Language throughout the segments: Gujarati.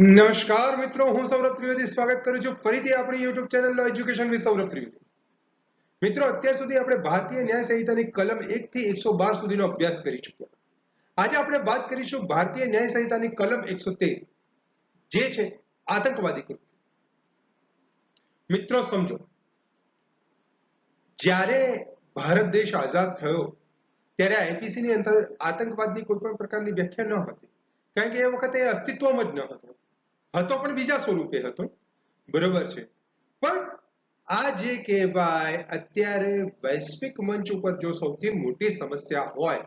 નમસ્કાર મિત્રો, હું સૌરભ ત્રિવેદી. સ્વાગત કરું છું ફરીથી આપણી YouTube channel education with Saurabh Trivedi. મિત્રો, અત્યાર સુધી આપણે ભારતીય ન્યાય સંહિતાની કલમ એક થી એકસો બાર સુધીનો અભ્યાસ કરી ચૂક્યા. આજે આપણે વાત કરીશું ભારતીય ન્યાય સંહિતાની કલમ એકસો તેર. જે છે આતંકવાદી કૃત્ય. મિત્રો, સમજો. જ્યારે ભારત દેશ આઝાદ થયો, ત્યારે આઈપીસી ની અંદર આતંકવાદની કોઈ પણ પ્રકારની વ્યાખ્યા ન હતી. કારણ કે એ વખતે અસ્તિત્વમાં જ ન હતો. હતો પણ બીજા સ્વરૂપે હતો. બરોબર છે. પણ આ જે કહેવાય, અત્યારે વૈશ્વિક મંચ ઉપર જો સૌથી મોટી સમસ્યા હોય,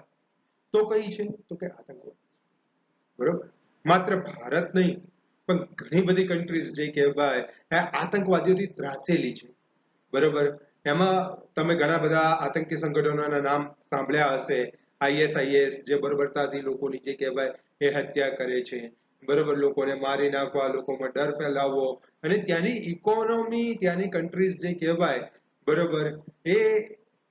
તો કઈ છે? તો કે આતંકવાદ. બરોબર? માત્ર ભારત નહીં, પણ ઘણી બધી કન્ટ્રીઝ જે કહેવાય આતંકવાદીઓથી ત્રાસેલી છે. બરોબર? એમાં તમે ઘણા બધા આતંકી સંગઠનોના નામ સાંભળ્યા હશે. આઈએસ આઈએસ જે બરોબરતાથી લોકોની જે કહેવાય, એ હત્યા કરે છે. બરોબર, લોકોને મારી નાખવા લોકોમાં ડર ફેલાવવો અને ત્યાંની ઇકોનોમી ત્યાંની કન્ટ્રીઝ જે કહેવાય, બરોબર, એ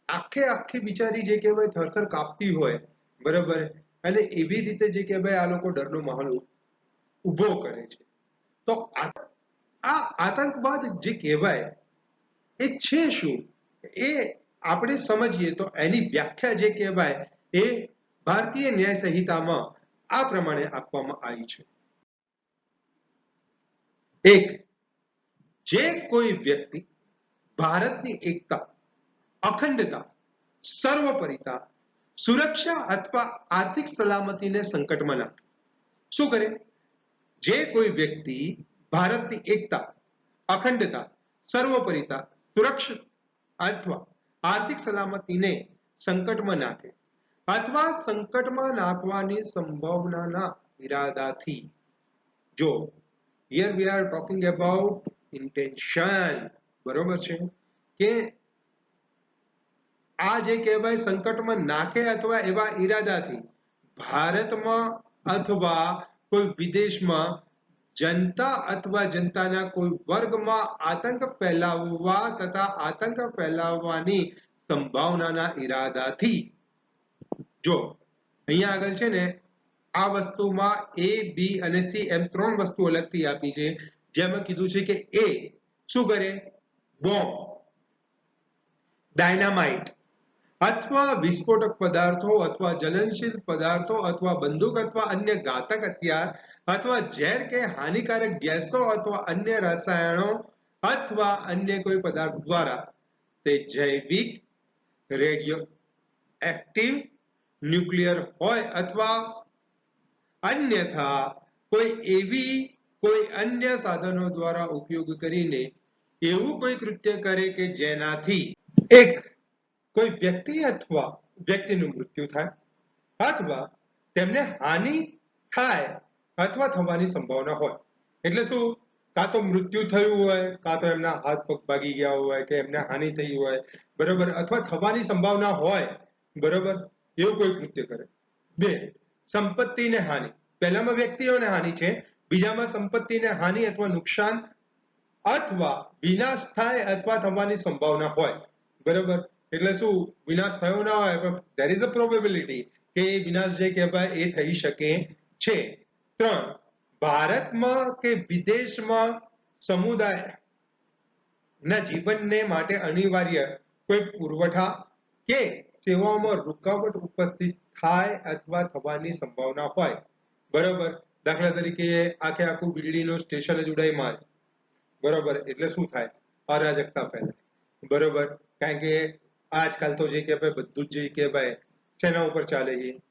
આખે આખી બિચારી જે કહેવાય, થરથર કાપતી હોય, બરોબર. અને એવી રીતે જે કહેવાય, આ લોકો ડરનો માહોલ ઊભો કરે છે. તો આ આતંકવાદ જે કહેવાય, એ છે શું? એ આપણે સમજીએ તો એની વ્યાખ્યા જે કહેવાય, એ ભારતીય ન્યાય સંહિતામાં આ પ્રમાણે આપવામાં આવી છે. એક, જે કોઈ વ્યક્તિ ભારતની એકતા, અખંડતા, સર્વપરિતા, સુરક્ષા અથવા આર્થિક સલામતીને સંકટમાં નાખે. શું કરે? જે કોઈ વ્યક્તિ ભારતની એકતા, અખંડતા, સર્વપરિતા, સુરક્ષા અથવા આર્થિક સલામતીને સંકટમાં નાખે અથવા સંકટમાં નાખવાની સંભાવનાના ઈરાદાથી જો here we are talking about intention બરોબર છે? કે આ જે કહેવાય સંકટમાં નાખે અથવા એવા ઈરાદાથી ભારતમાં અથવા કોઈ વિદેશમાં જનતા અથવા જનતાના કોઈ વર્ગમાં આતંક ફેલાવવા તથા આતંક ફેલાવવાની સંભાવનાના ઈરાદાથી. જો, અહીંયા આગળ છે ને આ વસ્તુમાં એ બી અને સી એમ ત્રણ વસ્તુ અલગથી આપી છે. જેમાં કીધું છે કે એ શું કરે? બોમ્બ ડાયનામાઇટ અથવા વિસ્ફોટક પદાર્થો અથવા જલનશીલ પદાર્થો અથવા બંદૂક અથવા અન્ય ઘાતક હથિયાર અથવા ઝેર કે હાનિકારક ગેસો અથવા અન્ય રસાયણો અથવા અન્ય કોઈ પદાર્થ દ્વારા તે જૈવિક રેડિયો એક્ટિવ ન્યુક્લિયર હોય અથવા અન્યથા કોઈ એવી કોઈ અન્ય સાધનો દ્વારા ઉપયોગ કરીને એવું કોઈ કૃત્ય કરે કે જેનાથી એક કોઈ વ્યક્તિ અથવા વ્યક્તિનું મૃત્યુ થાય અથવા તેમને હાનિ થાય અથવા થવાની સંભાવના હોય. એટલે શું? કાં તો મૃત્યુ થયું હોય, કાં તો એમના હાથ પગ ભાગી ગયા હોય કે એમને હાનિ થઈ હોય, બરોબર? અથવા થવાની સંભાવના હોય, બરોબર? એવું કોઈ કૃત્ય કરે. બે સંપત્તિને હાનિ. પહેલામાં વ્યક્તિઓને હાનિ છે, બીજામાં સંપત્તિને હાનિ અથવા નુકસાન અથવા વિનાશ થાય અથવા થવાની સંભાવના હોય. બરોબર? એટલે શું? વિનાશ થયો ના હોય, પણ ધેર ઇઝ અ પ્રોબેબિલિટી કે એ વિનાશ જે કહેવાય એ થઈ શકે છે. ત્રણ, ભારતમાં કે વિદેશમાં સમુદાય ના જીવનને માટે અનિવાર્ય કોઈ પુરવઠા કે સેવાઓમાં રૂકાવટ ઉપસ્થિત થાય અથવા થવાની સંભાવના હોય. બરોબર? દાખલા તરીકે આખે આખું વીજળીનું સ્ટેશન જ ઉડાઈ મારે. બરોબર? એટલે શું થાય? અરાજકતા ફેલાય. બરોબર? કારણ કે આજકાલ તો જે કહેવાય બધું જ જે કહેવાય શેના ઉપર ચાલે છે.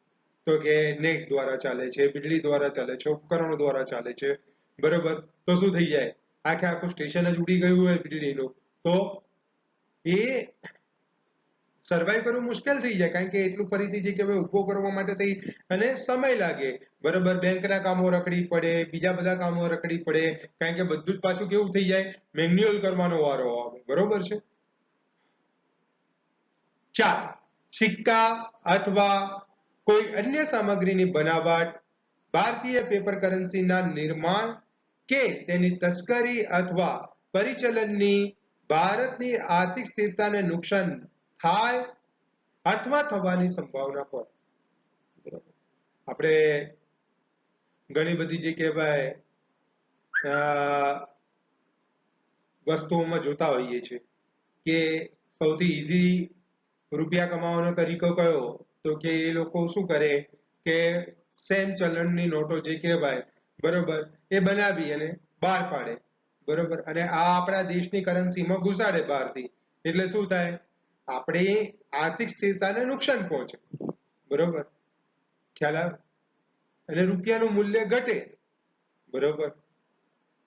તો કે નેટ દ્વારા ચાલે છે વીજળી દ્વારા ચાલે છે, ઉપકરણો દ્વારા ચાલે છે. બરોબર? તો શું થઈ જાય? આખે આખું સ્ટેશન જ ઉડી ગયું હોય વીજળીનું તો એ સર્વાઈવ કરવું મુશ્કેલ થઈ જાય, કારણ કે એટલું ફરીથી જે હવે ઊભો કરવા માટે થઈ અને સમય લાગે. બરોબર બેંકના કામો રખડી પડે, બીજા બધા કામો રખડી પડે, કારણ કે બધું જ પાછું કેવું થઈ જાય? મેન્યુઅલ કરવાનો વારો આવે. બરોબર છે? ચાર, સિક્કા અથવા કોઈ અન્ય સામગ્રીની બનાવટ ભારતીય પેપર કરન્સીના નિર્માણ કે તેની તસ્કરી અથવા પરિચલનની ભારતની આર્થિક સ્થિરતાને નુકસાન થાય અથવા થવાની સંભાવના હોય. આપણે ઘણી બધી જે કહેવાય વસ્તુઓમાં જોતા હોઈએ છીએ કે સૌથી ઈઝી રૂપિયા કમાવાનો તરીકો કયો? તો કે એ લોકો શું કરે કે સેમ ચલણની નોટો જે કહેવાય, બરોબર, એ બનાવી અને બહાર પાડે. બરોબર. અને આ આપણા દેશની કરન્સીમાં ઘુસાડે બહારથી. એટલે શું થાય? આપણી આર્થિક સ્થિરતાને નુકસાન પહોંચે. બરોબર? ખ્યાલ આવે? અને રૂપિયાનું મૂલ્ય ઘટે. બરોબર?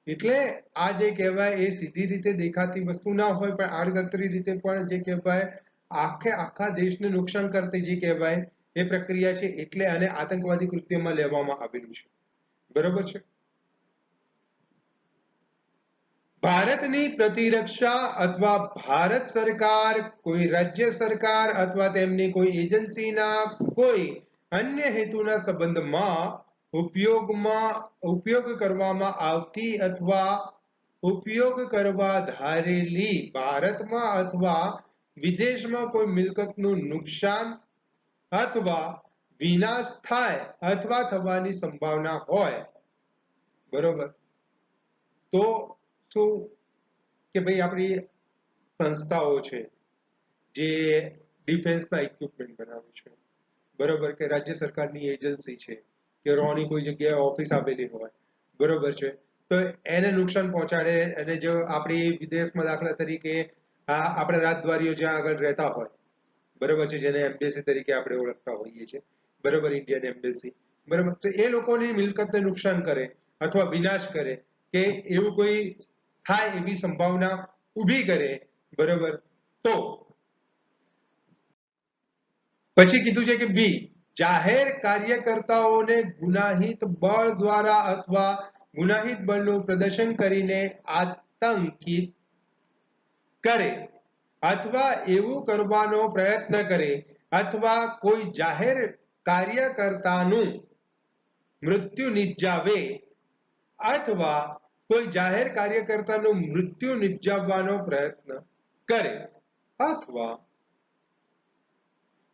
એટલે આ જે કહેવાય એ સીધી રીતે દેખાતી વસ્તુ ના હોય, પણ આડકતરી રીતે પણ જે કહેવાય, આખે આખા દેશને નુકસાન કરતી જે કહેવાય, એ પ્રક્રિયા છે એટલે આને આતંકવાદી કૃત્યમાં લેવામાં આવેલું છે. બરોબર છે? ભારતની પ્રતિરક્ષા અથવા ભારત સરકાર, કોઈ રાજ્ય સરકાર અથવા તેમની કોઈ એજન્સીના કોઈ અન્ય હેતુના સંબંધમાં ઉપયોગમાં, ઉપયોગ કરવામાં આવતી અથવા ઉપયોગ કરવા ધારેલી ભારતમાં અથવા વિદેશમાં કોઈ મિલકતનું નુકસાન અથવા વિનાશ થાય અથવા થવાની સંભાવના હોય. બરોબર? તો શું કે ભાઈ આપણી સંસ્થાઓ છે, જે ડિફેન્સના ઇક્વિપમેન્ટ બનાવે છે. બરોબર કે રાજ્ય સરકારની એજન્સી છે, કે રોની કોઈ જગ્યાએ ઓફિસ આપેલી હોય. બરોબર છે. તો એને નુકસાન પહોંચાડે અને જો આપણી વિદેશમાં દાખલા તરીકે આપણે રાજદ્વારીઓ જ્યાં આગળ રહેતા હોય, બરોબર છે, જેને એમ્બેસી તરીકે આપણે ઓળખતા હોઈએ છીએ. બરોબર ઇન્ડિયન એમ્બેસી બરોબર, તો એ લોકોની મિલકતને નુકસાન કરે અથવા વિનાશ કરે કે એવું કોઈ થાય એવી સંભાવના ઊભી કરે, બરોબર? તો પછી કીધું છે કે બી, જાહેર કાર્યકર્તાઓને ગુનાહિત બળ દ્વારા અથવા ગુનાહિત બળનું પ્રદર્શન કરીને આતંકિત કરે અથવા એવું કરવાનો પ્રયત્ન કરે અથવા કોઈ જાહેર કાર્યકર્તાનું મૃત્યુ નિપજાવે અથવા કોઈ જાહેર કાર્યકર્તાનું મૃત્યુ નિપજાવવાનો પ્રયત્ન કરે અથવા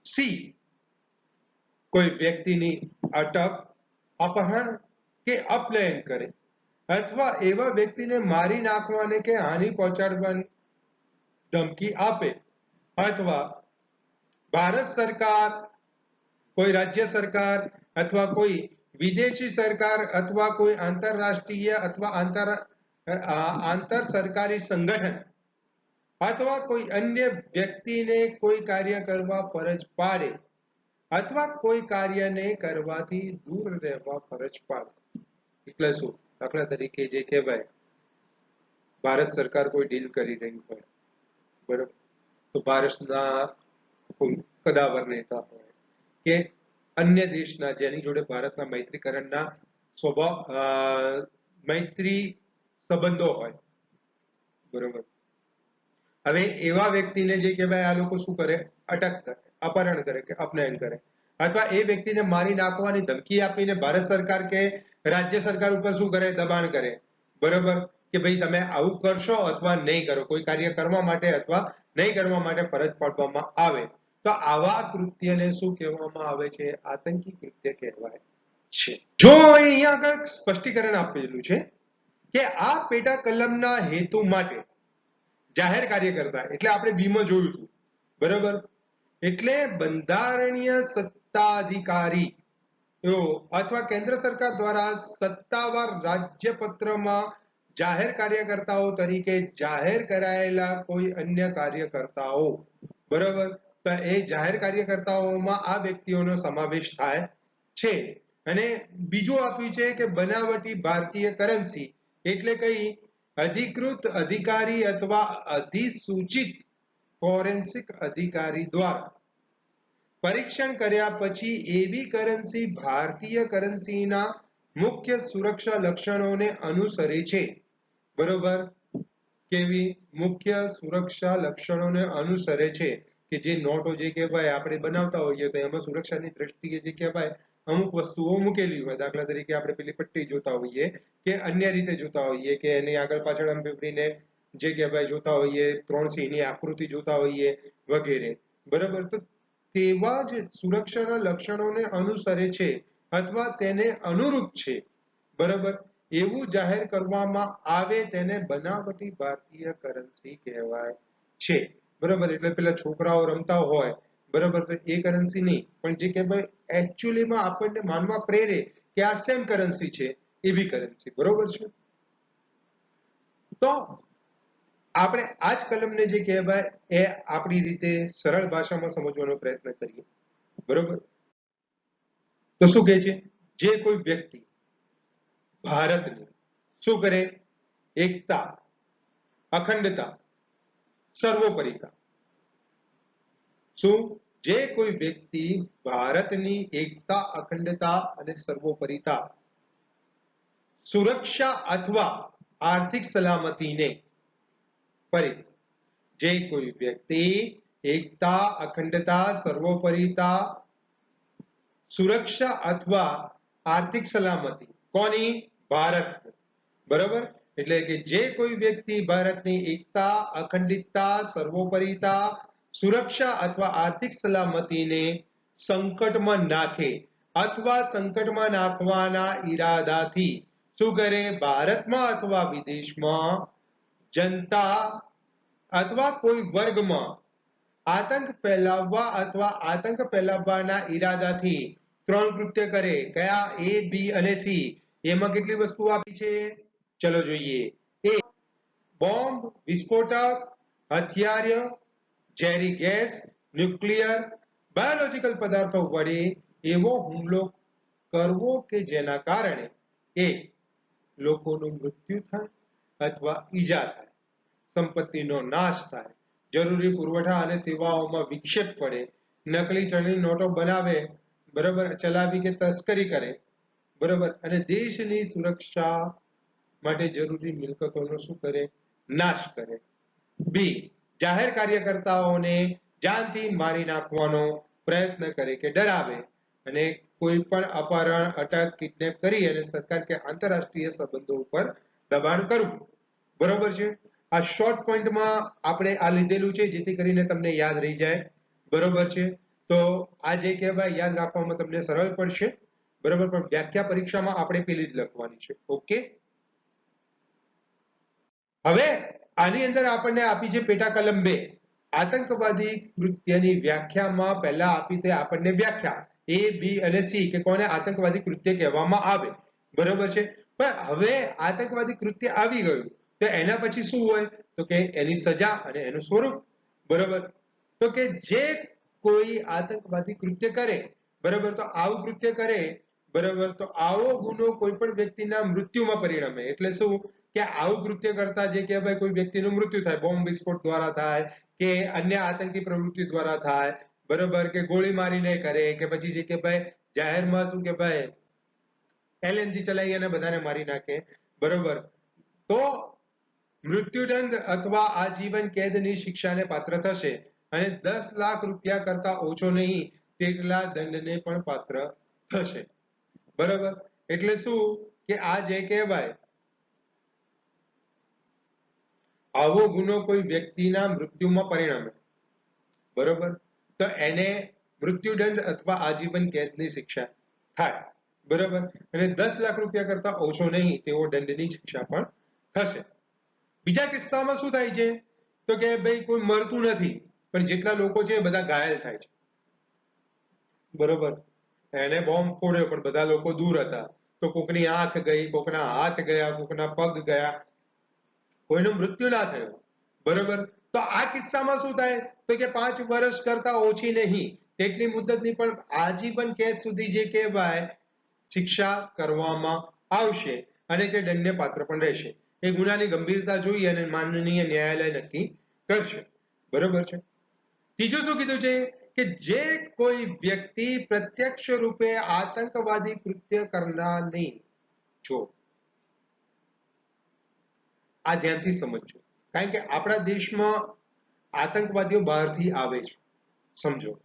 સી, કોઈ વ્યક્તિની અટક, અપહરણ કે અપલયન કરે અથવા એવા વ્યક્તિને મારી નાખવાને કે હાનિ પહોંચાડવાની ધમકી આપે અથવા ભારત સરકાર, કોઈ રાજ્ય સરકાર અથવા કોઈ વિદેશી સરકાર અથવા કોઈ આંતરરાષ્ટ્રીય અથવા આંતર આંતર સરકારી સંગઠન અથવા કોઈ અન્ય વ્યક્તિને કોઈ કાર્ય કરવા ફરજ પાડે અથવા કોઈ કાર્યને કરવાથી દૂર રહેવા ફરજ પાડે. એટલે શું? દાખલા તરીકે જે કહેવાય, ભારત સરકાર કોઈ ડીલ કરી રહી હોય, બરોબર? તો ભારતના કદાવર નેતા હોય કે અન્ય દેશના, જેની જોડે ભારતના મૈત્રીકરણના સ્વભાવ મૈત્રી સંબંધો હોય. બરોબર. હવે એવા વ્યક્તિને જે કહેવાય આ લોકો શું કરે? અટક કરે, અપહરણ કરે કે અપનયન કરે. અથવા એ વ્યક્તિને મારી નાખવાની ધમકી આપીને ભારત સરકાર કે રાજ્ય સરકાર ઉપર શું કરે? દબાણ કરે. બરોબર? કે ભાઈ તમે આવું કરશો અથવા નહીં કરો. કોઈ કાર્ય કરવા માટે અથવા નહીં કરવા માટે ફરજ પાડવામાં આવે. તો આવા કૃત્યને શું કહેવામાં આવે છે? આતંકી કૃત્ય કહેવાય છે. જો અહીંયા આગળ સ્પષ્ટીકરણ આપેલું છે કે આ પેટા કલમના હેતુ માટે જાહેર કાર્યકર્તા એટલે આપણે બીમાં જોયું હતું. બરોબર? એટલે બંધારણીય સત્તાધિકારી અથવા કેન્દ્ર સરકાર દ્વારા સત્તાવાર રાજ્યપત્રમાં જાહેર કાર્યકર્તાઓ તરીકે જાહેર કરાયેલા કોઈ અન્ય કાર્યકર્તાઓ. બરોબર? એ જાહેર કાર્યકર્તાઓમાં આ વ્યક્તિઓનો સમાવેશ થાય છે. અને બીજું આપ્યું છે કે બનાવટી ભારતીય કરન્સી એટલે કઈ અધિકૃત અધિકારી અથવા અધિસૂચિત ફોરેન્સિક અધિકારી દ્વારા પરીક્ષણ કર્યા પછી એવી કરન્સી ભારતીય કરન્સીના મુખ્ય સુરક્ષા લક્ષણોને અનુસરે છે. બરોબર? કેવી? મુખ્ય સુરક્ષા લક્ષણોને અનુસરે છે. કે જે નોટો જે કહેવાય, આપણે બનાવતા હોઈએ તો એમાં સુરક્ષાની દ્રષ્ટિએ જે કહેવાય, અમુક વસ્તુઓ મૂકેલી હોય. દાખલા તરીકે આપણે પેલી પટ્ટી જોતા હોઈએ કે અન્ય રીતે જોતા હોઈએ કે એની આગળ પાછળ આમ પીપળીને જે કહેવાય, જોતા હોઈએ, ત્રણ સિંહની આકૃતિ જોતા હોઈએ વગેરે. બરાબર? તો તેવા જ સુરક્ષાના લક્ષણોને અનુસરે છે અથવા તેને અનુરૂપ છે. બરાબર? એવું જાહેર કરવામાં આવે તેને બનાવટી ભારતીય કરન્સી કહેવાય છે. બરોબર? એટલે પેલા છોકરાઓ રમતા હોય, બરાબર? તો એ કરન્સી નહીં. પણ જે કે ભાઈ એકચ્યુઅલીમાં આપણને માનવા પ્રેરે કે આ સેમ કરન્સી છે એવી કરન્સી બરોબર છે? તો આપણે આ જ કલમને જે કહેવાય, એ આપણી રીતે સરળ ભાષામાં સમજવાનો પ્રયત્ન કરીએ. બરોબર? તો શું કહે છે? જે કોઈ વ્યક્તિ ભારતની, શું કરે? એકતા, અખંડતા સર્વોપરિતા શું? જે કોઈ વ્યક્તિ ભારતની એકતા, અખંડતા અને સર્વોપરિતા, સુરક્ષા અથવા આર્થિક સલામતીને ફરી, જે કોઈ વ્યક્તિ એકતા, અખંડતા, સર્વોપરિતા, સુરક્ષા અથવા આર્થિક સલામતી, કોની? ભારત બરોબર? એટલે કે જે કોઈ વ્યક્તિ ભારતની એકતા, અખંડિતતા, સર્વોપરિતા, સુરક્ષા અથવા આર્થિક સલામતીને સંકટમાં નાખે અથવા સંકટમાં નાખવાના ઈરાદાથી શું કરે? ભારતમાં અથવા વિદેશમાં જનતા અથવા કોઈ વર્ગમાં આતંક ફેલાવવા અથવા આતંક ફેલાવવાના ઈરાદાથી ત્રણ કૃત્ય કરે. કયા? એ બી અને સી એમાં કેટલી વસ્તુ આપી છે? ચલો જોઈએ. એ બોમ્બ, વિસ્ફોટક, હથિયાર, ઝેરી ગેસ, ન્યુક્લિયર, બાયોલોજીકલ પદાર્થો વડે એવો હુમલો કરવો કે જેના કારણે એ લોકોનું મૃત્યુ થાય અથવા ઈજા થાય, સંપત્તિનો નાશ થાય, જરૂરી પુરવઠા અને સેવાઓમાં વિક્ષેપ પડે, નકલી ચલણી નોટો બનાવે, બરોબર, ચલાવી કે તસ્કરી કરે, બરોબર, અને દેશની સુરક્ષા માટે જરૂરી મિલકતોનો શું કરે? નાશ કરે. બી જાહેર કાર્યકર્તાઓને જાનથી મારી નાખવાનો પ્રયત્ન કરે કે ડરાવે અને કોઈ પણ અપહરણ, અટક, કિડનેપ કરી અને સરકાર કે આંતરરાષ્ટ્રીય સંબંધો ઉપર દબાણ કરવું. બરોબર છે? આ શોર્ટ પોઈન્ટમાં આપણે આ લીધેલું છે, જેથી કરીને તમને યાદ રહી જાય. બરોબર છે? તો આ જે કહેવાય, યાદ રાખવામાં તમને સરળ પડશે. બરોબર? પણ વ્યાખ્યા પરીક્ષામાં આપણે પેલી જ લખવાની છે. ઓકે હવે આની અંદર આપણને આપી છે પેટા કલમ બે આતંકવાદી કૃત્યની વ્યાખ્યામાં પહેલા આપી તે આપણને વ્યાખ્યા. એ, બી અને સી કે કોને આતંકવાદી કૃત્ય કહેવામાં આવે. બરોબર છે? પણ હવે આતંકવાદી કૃત્ય આવી ગયું. તો એના પછી શું હોય? તો કે એની સજા અને એનું સ્વરૂપ. બરોબર? તો કે જે કોઈ આતંકવાદી કૃત્ય કરે, બરોબર, તો આવું કૃત્ય કરે, બરોબર, તો આવો ગુનો કોઈ પણ વ્યક્તિના મૃત્યુમાં પરિણમે. એટલે શું? કે આવું કૃત્ય કરતા જે કે ભાઈ કોઈ વ્યક્તિનું મૃત્યુ થાય, બોમ્બ વિસ્ફોટ દ્વારા થાય, કે અન્ય આતંકી પ્રવૃત્તિ દ્વારા થાય, બરોબર, કે ગોળી મારીને કરે, કે પછી જે કે ભાઈ જાહેરમાં શું કે ભાઈ એલએનજી ચલાવી અને બધાને મારી નાખે, બરોબર. તો મૃત્યુદંડ અથવા આજીવન કેદની શિક્ષાને પાત્ર થશે અને દસ લાખ રૂપિયા કરતા ઓછો નહીં તેટલા દંડને પણ પાત્ર થશે. બરોબર? એટલે શું? કે આ જે કહેવાય આવો ગુનો કોઈ વ્યક્તિના મૃત્યુમાં પરિણમે. બરોબર? તો એને મૃત્યુદંડ અથવા આજીવન કેદની શિક્ષા થાય. બરોબર? અને દસ લાખ રૂપિયા કરતા ઓછો નહીં તેવો દંડની શિક્ષા પણ થશે. બીજા કિસ્સામાં શું થાય છે? તો કે ભાઈ, કોઈ મરતું નથી, પણ જેટલા લોકો છે એ બધા ઘાયલ થાય છે. બરોબર? એને બોમ્બ ફોડ્યો, પણ બધા લોકો દૂર હતા. તો કોકની આંખ ગઈ, કોકના હાથ ગયા, કોકના પગ ગયા કોઈનું મૃત્યુ ના થયું. બરોબર? તો આ કિસ્સામાં શું થાય? તો કે પાંચ વર્ષ કરતા ઓછી નહીં. તેટલી મુદ્દતની પણ આજીવન કેદ સુધી જે કહેવાય, શિક્ષા કરવામાં આવશે અને તે દંડને પાત્ર પણ રહેશે. એ ગુનાની ગંભીરતા જોઈ અને માનનીય ન્યાયાલય નક્કી કરશે. બરોબર છે? ત્રીજું શું કીધું છે? કે જે કોઈ વ્યક્તિ પ્રત્યક્ષ રૂપે આતંકવાદી કૃત્ય કરનાર નહીં. જો આ ધ્યાનથી સમજજો. કારણ કે આપણા દેશમાં આતંકવાદીઓ બહારથી આવે છે. સમજો.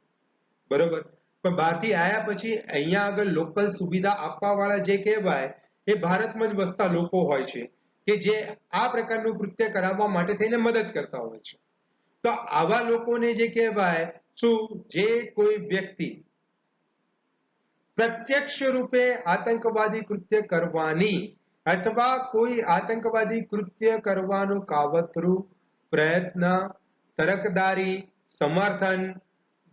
બરોબર? પણ બહારથી આવ્યા પછી અહીંયા આગળ લોકલ સુવિધા આપવા વાળા જે કહેવાય, એ ભારતમાં જ વસતા લોકો હોય છે, કે જે આ પ્રકારનું કૃત્ય કરાવવા માટે થઈને મદદ કરતા હોય છે. તો આવા લોકોને જે કહેવાય, શું જે કોઈ વ્યક્તિ પ્રત્યક્ષ રૂપે આતંકવાદી કૃત્ય કરવાની અથવા કોઈ આતંકવાદી કૃત્ય કરવાનું કાવતરું પ્રયત્ન તરકદારી સમર્થન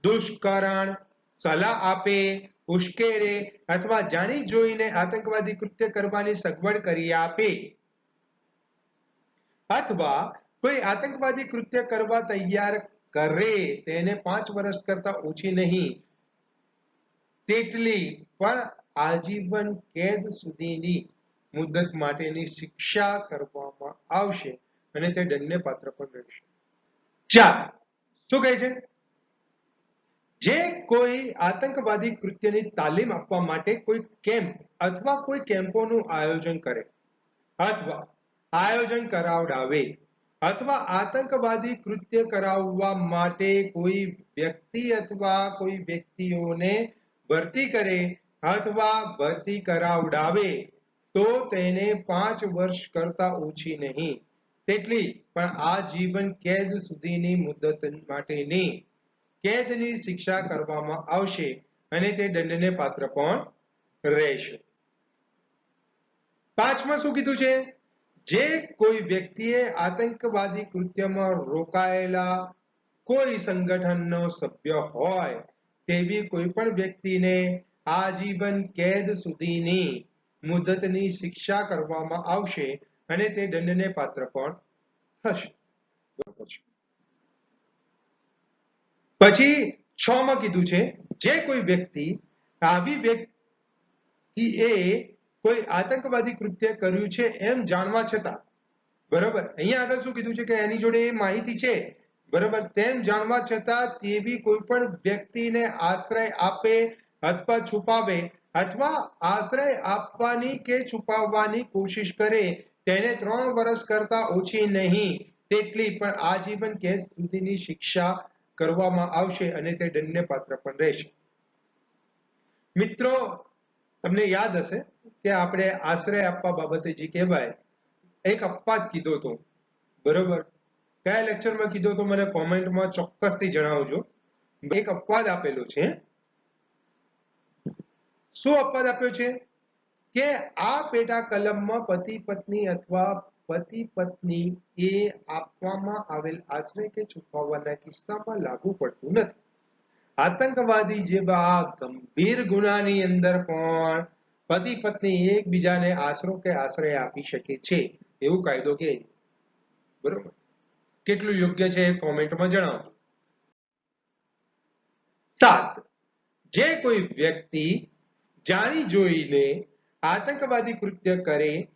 દુષ્કરણ સલાહ આપે ઉશ્કેરે અથવા જાણી જોઈને આતંકવાદી કૃત્ય કરવાની સગવડ કરી આપે અથવા કોઈ આતંકવાદી કૃત્ય કરવા તૈયાર કરે તેને પાંચ વર્ષ કરતા ઓછી નહીં તેટલી પણ આજીવન કેદ સુધીની મુદત માટેની શિક્ષા કરવામાં આવશે અને તે દંડને પાત્ર પણ રહેશે. ચાર, શું કહે છે? જે કોઈ આતંકવાદી કૃત્યની તાલીમ આપવા માટે કોઈ કેમ્પ અથવા કોઈ કેમ્પોનું આયોજન કરે અથવા આયોજન કરાવડાવે અથવા આતંકવાદી કૃત્ય કરાવવા માટે કોઈ વ્યક્તિ અથવા કોઈ વ્યક્તિઓને ભરતી કરે અથવા ભરતી કરાવડાવે તો તેને પાંચ વર્ષ કરતા ઓછી નહીં. તેટલી પણ આજીવન કેદ સુધીની મુદત માટેની કેદની શિક્ષા કરવામાં આવશે અને તે દંડને પાત્ર પણ રહેશે. પાંચમાં શું કીધું છે? જે કોઈ વ્યક્તિએ આતંકવાદી કૃત્યમાં રોકાયેલા કોઈ સંગઠનનો સભ્ય હોય, તેવી કોઈ પણ વ્યક્તિને આજીવન કેદ સુધીની મુદતની શિક્ષા કરવામાં આવશે અને તે દંડને પાત્ર પણ થશે. પછી છ માં કીધું છે, જે કોઈ વ્યક્તિ, આવી વ્યક્તિએ કોઈ આતંકવાદી કૃત્ય કર્યું છે એમ જાણવા છતાં, બરોબર? અહીંયા આગળ શું કીધું છે કે એની જોડે એ માહિતી છે, બરોબર? તેમ જાણવા છતાં તેવી કોઈ પણ વ્યક્તિને આશ્રય આપે અથવા છુપાવે અથવા આશ્રય આપવાની કે છુપાવવાની કોશિશ કરે, તેને ત્રણ વર્ષ કરતા ઓછી નહીં. તેટલી પણ આજીવન કેદ સુધીની શિક્ષા કરવામાં આવશે અને તે દંડને પાત્ર પણ રહેશે. મિત્રો, તમને યાદ હશે કે આપણે આશ્રય આપવા બાબતે જે કહેવાય, એક અપવાદ કીધો હતો. બરોબર? કયા લેક્ચરમાં કીધો તો મને કોમેન્ટમાં ચોક્કસથી જણાવજો. એક અપવાદ આપેલો છે શું અપવાદ આપ્યો છે? કે આ પેટા કલમમાં પતિ પત્ની અથવા પતિ પત્ની એ આપવામાં આવેલ આશ્રય કે છુપાવવાના કિસ્સામાં લાગુ પડતું નથી. આતંકવાદી જેવા ગંભીર ગુનાની અંદર પણ પતિ પત્ની એકબીજાને આશરો કે આશ્રય આપી શકે છે, એવું કાયદો કે બરોબર? કેટલું યોગ્ય છે કોમેન્ટમાં જણાવજો. સાત. જે કોઈ વ્યક્તિ જાણી જોઈને આતંકવાદી કૃત્ય કરે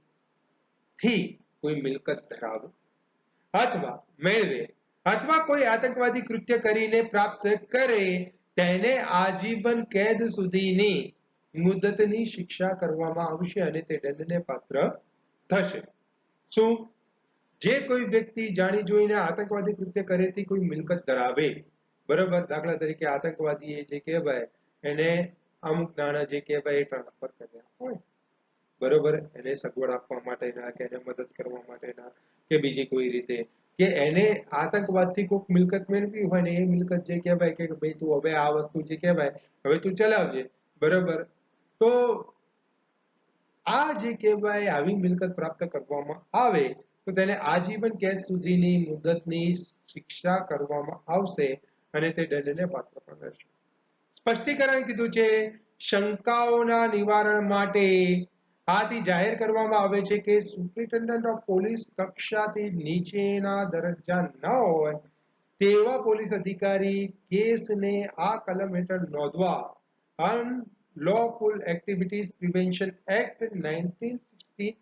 થી કોઈ મિલકત ધરાવે? અથવા મેળવે? અથવા કોઈ આતંકવાદી કૃત્ય કરીને પ્રાપ્ત કરે તેને આજીવન કેદ સુધીની મુદતની શિક્ષા કરવામાં આવશે અને તે દંડને પાત્ર થશે. શું? જે કોઈ વ્યક્તિ જાણી જોઈને આતંકવાદી કૃત્ય કરેથી કોઈ મિલકત ધરાવે? બરોબર, દાખલા તરીકે આતંકવાદી એ જે કહેવાય એને અમુક નાણાં જે કહેવાય એ ટ્રાન્સફર કર્યા હોય. બરોબર? એને સગવડ આપવા માટેના કે એને મદદ કરવા માટેના કે બીજી કોઈ રીતે. કે એને આતંકવાદથી કોઈક મિલકત મેળવી હોય ને એ મિલકત જે કહેવાય કે ભાઈ તું હવે આ વસ્તુ જે કહેવાય, હવે તું ચલાવજે. બરોબર? તો આ જે કહેવાય આવી મિલકત પ્રાપ્ત કરવામાં આવે, તો તેને આજીવન કેદ સુધીની મુદતની શિક્ષા કરવામાં આવશે અને તે દંડને પાત્ર પણ રહેશે. સ્પષ્ટીકરણ કીધું છે, શંકાઓના નિવારણ માટે આથી જાહેર કરવામાં આવે છે કે સુપ્રિન્ટેન્ડન્ટ ઓફ પોલીસ કક્ષાથી નીચેના દરજ્જા ન હોય તેવા પોલીસ અધિકારી કેસને આ કલમ હેઠળ નોંધવા unlawful activities prevention act nineteen sixty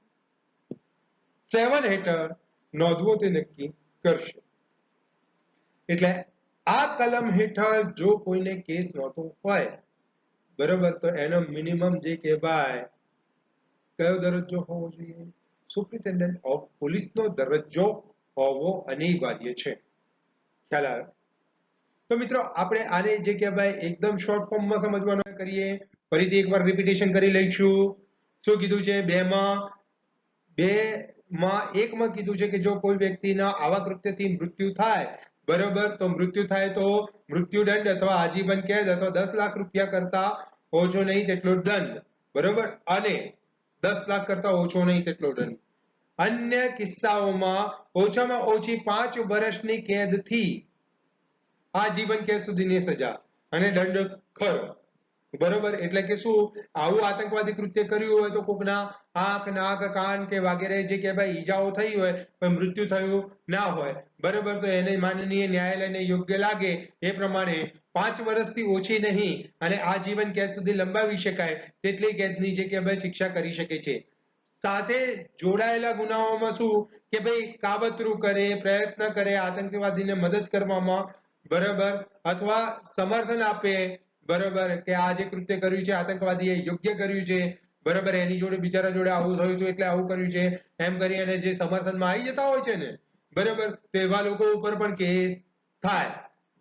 seven હેઠળ નોંધવો તે નક્કી કરશે. એટલે આ કલમ હેઠળ જો કોઈને કેસ નહોતો હોય, બરોબર, તો એનો મિનિમમ જે કહેવાય, કયો દરજ્જો હોવો જોઈએ? સુપ્રિન્ટેન્ડન્ટ ઓફ પોલીસનો દરજ્જો હોવો અનિવાર્ય છે. ખ્યાલ આવે? તો મિત્રો, આપણે આને જે કહેવાય, એકદમ શોર્ટ ફોર્મમાં સમજવાનો કરીએ. ફરીથી એકવાર રિપીટેશન કરી લઈશું. શું કીધું છે? બે માં બે માં એકમાં કીધું છે કે જો કોઈ વ્યક્તિના આવા કૃત્યથી મૃત્યુ થાય બરોબર, તો મૃત્યુ થાય તો મૃત્યુદંડ અથવા આજીવન કેદ અથવા દસ લાખ રૂપિયા કરતા ઓછો નહીં તેટલો દંડ. બરોબર? અને દસ લાખ કરતા ઓછો નહીં તેટલો દંડ. અન્ય કિસ્સાઓમાં ઓછામાં ઓછી પાંચ વર્ષની કેદથી આજીવન કેદ સુધીની સજા. અને દંડ ખરો. બરોબર? એટલે કે શું? આવું આતંકવાદી કૃત્ય કર્યું હોય તો કોકના આંખ, નાક, કાન કે વગેરે જે કે ભાઈ ઈજાઓ થઈ હોય, પણ મૃત્યુ થયું ના હોય. બરોબર? તો એને માનનીય ન્યાયાલયને યોગ્ય લાગે એ પ્રમાણે પાંચ વર્ષથી ઓછી નહીં અને આજીવન કેદ સુધી લંબાવી શકાય તેટલી કેદની જે કે ભાઈ શિક્ષા કરી શકે છે. સાથે જોડાયેલા ગુનાઓમાં શું? કે ભાઈ કાવતરું કરે, પ્રયત્ન કરે, આતંકવાદીને મદદ કરવામાં બરાબર? અથવા સમર્થન આપે બરાબર કે આ જે કૃત્ય કર્યું છે, આતંકવાદીએ યોગ્ય કર્યું છે, બરાબર, એની જોડે બિચારા જોડે આવું થયું હતું એટલે આવું કર્યું છે, એમ કરી અને જે સમર્થનમાં આવી જતા હોય છે ને, બરાબર, તો એવા લોકો ઉપર પણ કેસ થાય,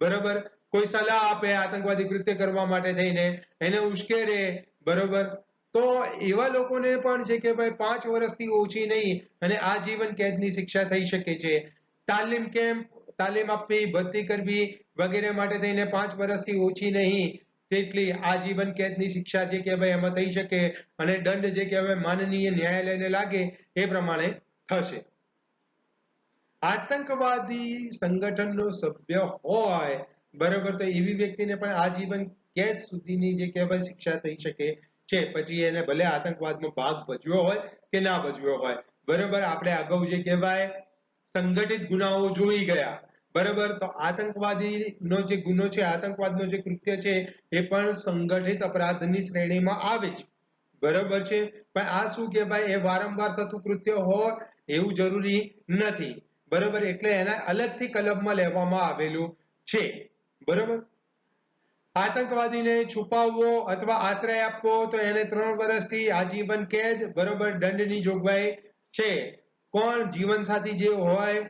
બરોબર, કોઈ સલાહ આપે આતંકવાદી કૃત્ય કરવા માટે થઈને, એને ઉશ્કેરે, બરોબર, તો એવા લોકોને પણ છે કે ભાઈ પાંચ વર્ષથી ઓછી નહીં, અને આજીવન કેદની શિક્ષા થઈ શકે છે, તાલીમ કેમ્પ તાલીમ આપવી, ભરતી કરવી વગેરે માટે થઈને પાંચ વર્ષથી ઓછી નહીં તેટલી આજીવન કેદની શિક્ષા જે કહેવાય એમાં થઈ શકે અને દંડ જે કહેવાય માનનીય ન્યાયાલયને લાગે એ પ્રમાણે થશે. આતંકવાદી સંગઠનનો સભ્ય હોય, બરોબર, તો એવી વ્યક્તિને પણ આજીવન કેદ સુધીની જે કહેવાય શિક્ષા થઈ શકે છે. પછી એને ભલે આતંકવાદમાં ભાગ ભજવ્યો હોય કે ના ભજવ્યો હોય. બરોબર, આપણે અગાઉ જે કહેવાય, સંગઠિત ગુનાઓ જોઈ ગયા. બરોબર? તો આતંકવાદી નો જે ગુનો છે, આતંકવાદનો જે કૃત્ય છે, એ પણ સંગઠિત અપરાધની શ્રેણીમાં આવે છે. બરોબર છે? પણ આ શું કે ભાઈ, એ વારંવાર થતું કૃત્ય હોય એવું જરૂરી નથી. બરોબર? એટલે એના અલગથી કલમમાં લેવામાં આવેલું છે. બરોબર? આતંકવાદીને છુપાવવો અથવા આશ્રય આપવો તો એને ત્રણ વર્ષથી આજીવન કેદ, બરોબર, દંડની જોગવાઈ છે. કોણ જીવનસાથી જે હોય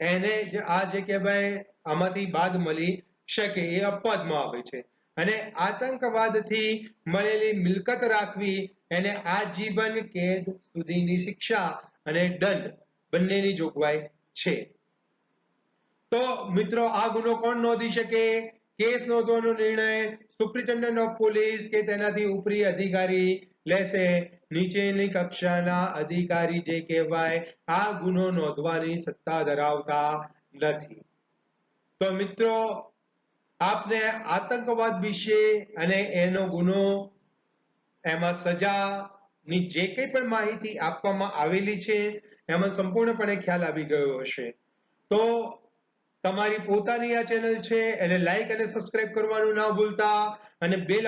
એને જ આ જે કહેવાય આમાંથી બાદ મળી શકે એ અપવાદમાં આવે છે. અને આતંકવાદથી મળેલી મિલકત રાખવી એને આજીવન કેદ સુધીની શિક્ષા અને દંડ બંનેની જોગવાઈ છે. તો મિત્રો, આ ગુનો કોણ નોંધી શકે? કેસ નોંધવાનો નિર્ણય સુપ્રિન્ટેન્ડન્ટ ઓફ પોલીસ કે તેનાથી ઉપરી અધિકારી લેશે નીચેની કક્ષાના અધિકારી જે કહેવાય, આ ગુનો નોંધવાની સત્તા ધરાવતા નથી. તો મિત્રો, આપને આતંકવાદ વિશે અને એનો ગુનો, એમાં સજાની જે કંઈ પણ માહિતી આપવામાં આવેલી છે, એમાં સંપૂર્ણપણે ખ્યાલ આવી ગયો હશે. તો તમારી પોતાની આ ચેનલ છે, એને લાઈક અને સબસ્ક્રાઇબ કરવાનું ના ભૂલતા અને બેલ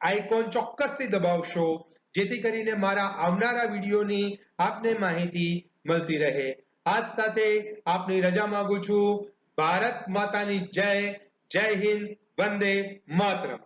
આઇકોન ચોક્કસથી દબાવશો જેથી કરીને મારા આવનારા વિડીયોની આપને માહિતી મળતી રહે. આજ સાથે આપની રજા માંગુ છું. ભારત માતાની જય. જય હિન્દ. વંદે માતરમ.